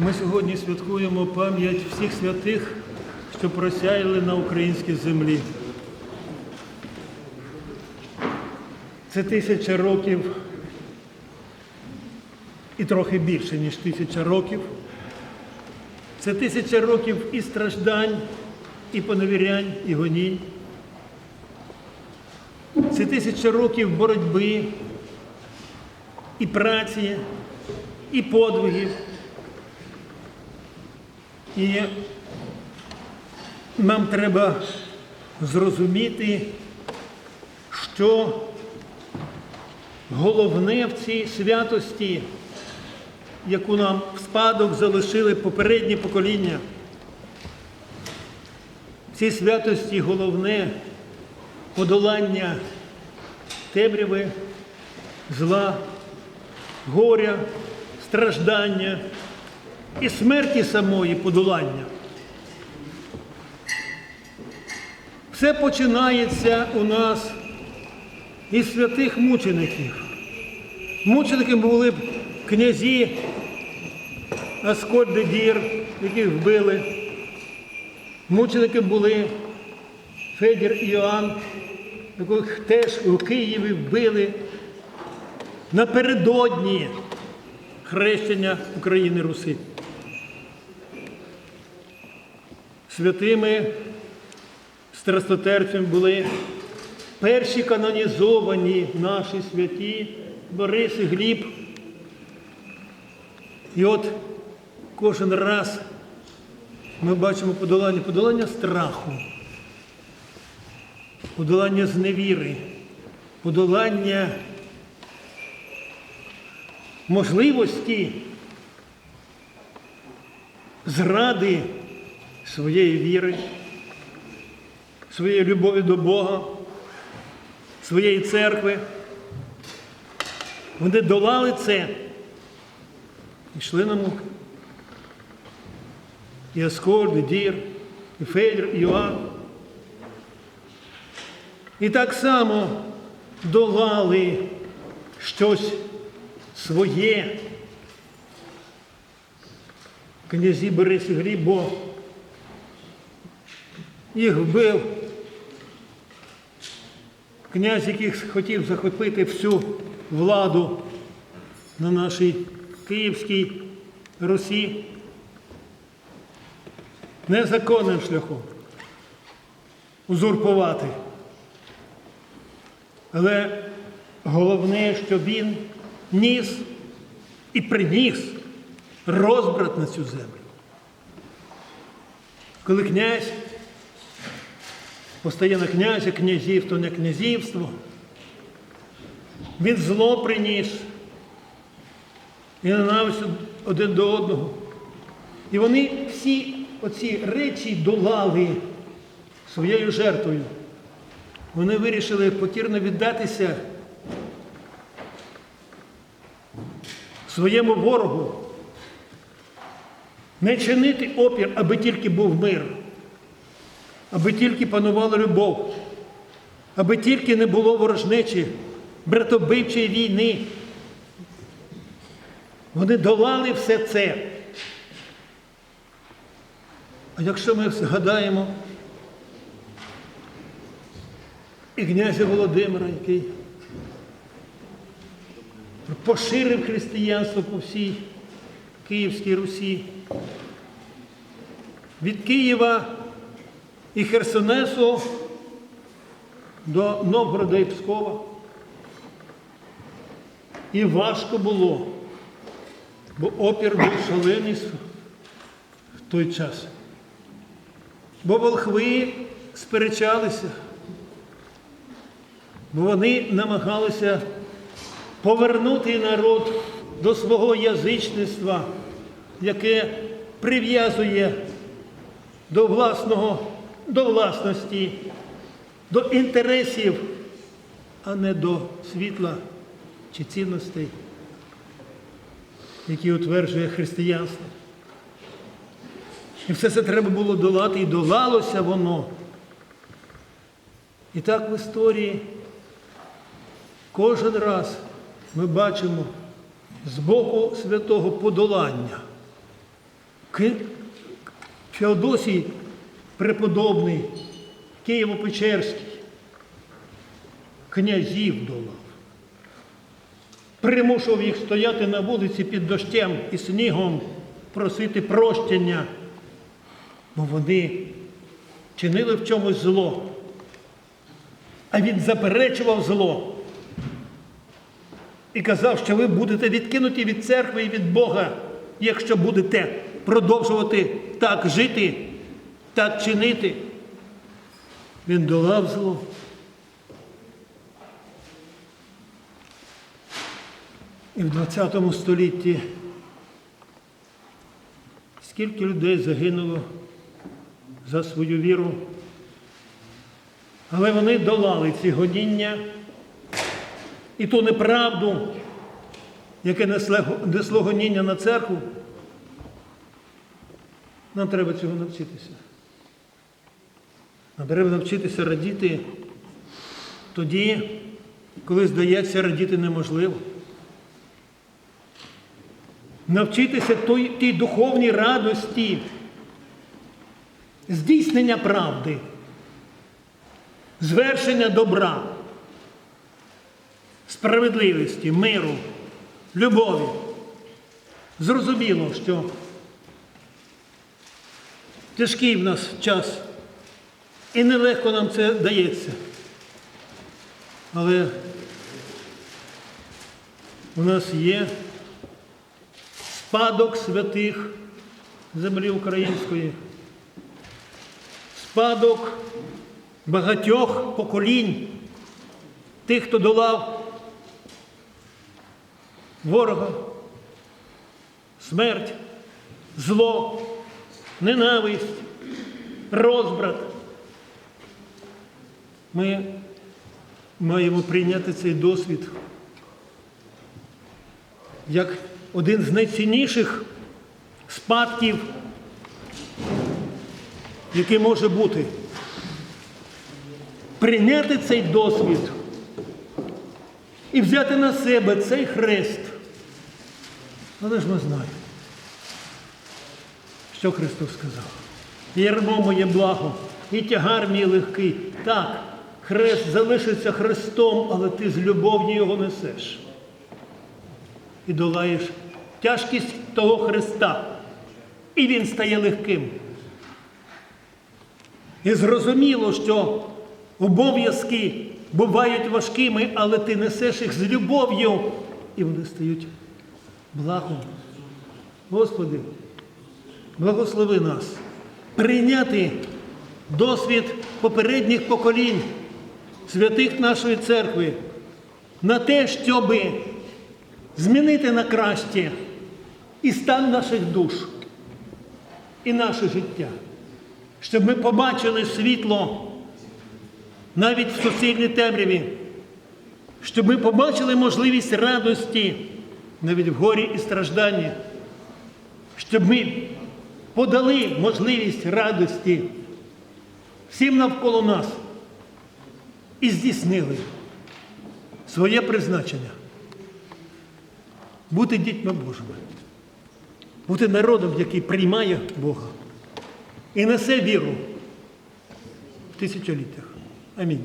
Ми сьогодні святкуємо пам'ять всіх святих, що просяяли на українській землі. Це тисяча років і трохи більше, ніж тисяча років. Це тисяча років і страждань, і поневірянь, і гонінь. Це тисяча років боротьби, і праці, і подвигів. І нам треба зрозуміти, що головне в цій святості, яку нам в спадок залишили попередні покоління. В цій святості головне подолання темряви, зла, горя, страждання і смерті самої подолання. Все починається у нас із святих мучеників. Мучениками були б князі Аскольд де Дір, яких вбили. Мученики були Федір Іоанн, яких теж у Києві вбили напередодні хрещення України Руси. Святими страстотерцями були перші канонізовані наші святі Борис і Гліб. І от кожен раз ми бачимо подолання, подолання страху, подолання зневіри, подолання можливості зради своєї віри, своєї любові до Бога, своєї церкви. Вони долали це і йшли на муки. І Аскольд, і Дір, і Федір, і Йоанн. І так само долали щось своє. Князі Борис і Гліб, бо їх вбив князь, який хотів захопити всю владу на нашій Київській Русі незаконним шляхом узурпувати. Але головне, що він ніс і приніс розбрат на цю землю. Коли князь постає на князя, князівство, не князівство, він зло приніс і ненависть один до одного. І вони всі оці речі долали своєю жертвою. Вони вирішили покірно віддатися своєму ворогу, не чинити опір, аби тільки був мир, аби тільки панувала любов, аби тільки не було ворожнечі, братобивчої війни. Вони долали все це. А якщо ми згадаємо і князя Володимира, який поширив християнство по всій Київській Русі, від Києва і Херсонесу до Новгорода і Пскова. І важко було, бо опір був шалений в той час. Бо волхви сперечалися, бо вони намагалися повернути народ до свого язичництва, яке прив'язує до власного, до власності, до інтересів, а не до світла чи цінностей, які утверджує християнство. І все це треба було долати, і долалося воно. І так в історії кожен раз ми бачимо з боку святого подолання. Феодосій преподобний, Києво-Печерський, князів долав. Примушував їх стояти на вулиці під дощем і снігом, просити прощення, бо вони чинили в чомусь зло. А він заперечував зло і казав, що ви будете відкинуті від церкви і від Бога, якщо будете продовжувати так жити, так чинити. Він долав зло. І в 20 столітті скільки людей загинуло за свою віру, але вони долали ці годіння і ту неправду, яке несло гоніння на церкву. Нам треба цього навчитися. Нам треба навчитися радіти тоді, коли здається, радіти неможливо. Навчитися той, тій духовній радості, здійснення правди, звершення добра, справедливості, миру, любові. Зрозуміло, що тяжкий в нас час і нелегко нам це дається. Але у нас є спадок святих землі української, спадок багатьох поколінь, тих, хто долав ворога, смерть, зло, ненависть, розбрат. Ми маємо прийняти цей досвід як один з найцінніших спадків, який може бути. Прийняти цей досвід і взяти на себе цей хрест. Але ж ми знаємо, що Христос сказав. Ярмо моє благо, і тягар мій легкий. Так, хрест залишиться хрестом, але ти з любов'ю його несеш. І долаєш тяжкість того Христа. І він стає легким. І зрозуміло, що обов'язки бувають важкими, але ти несеш їх з любов'ю, і вони стають благом. Господи, благослови нас прийняти досвід попередніх поколінь святих нашої церкви на те, щоби змінити на краще і стан наших душ, і наше життя, щоб ми побачили світло навіть в суцільній темряві, щоб ми побачили можливість радості навіть в горі і стражданні, щоб ми подали можливість радості всім навколо нас і здійснили своє призначення бути дітьми Божими, бути народом, який приймає Бога і несе віру в тисячоліттях. Амінь.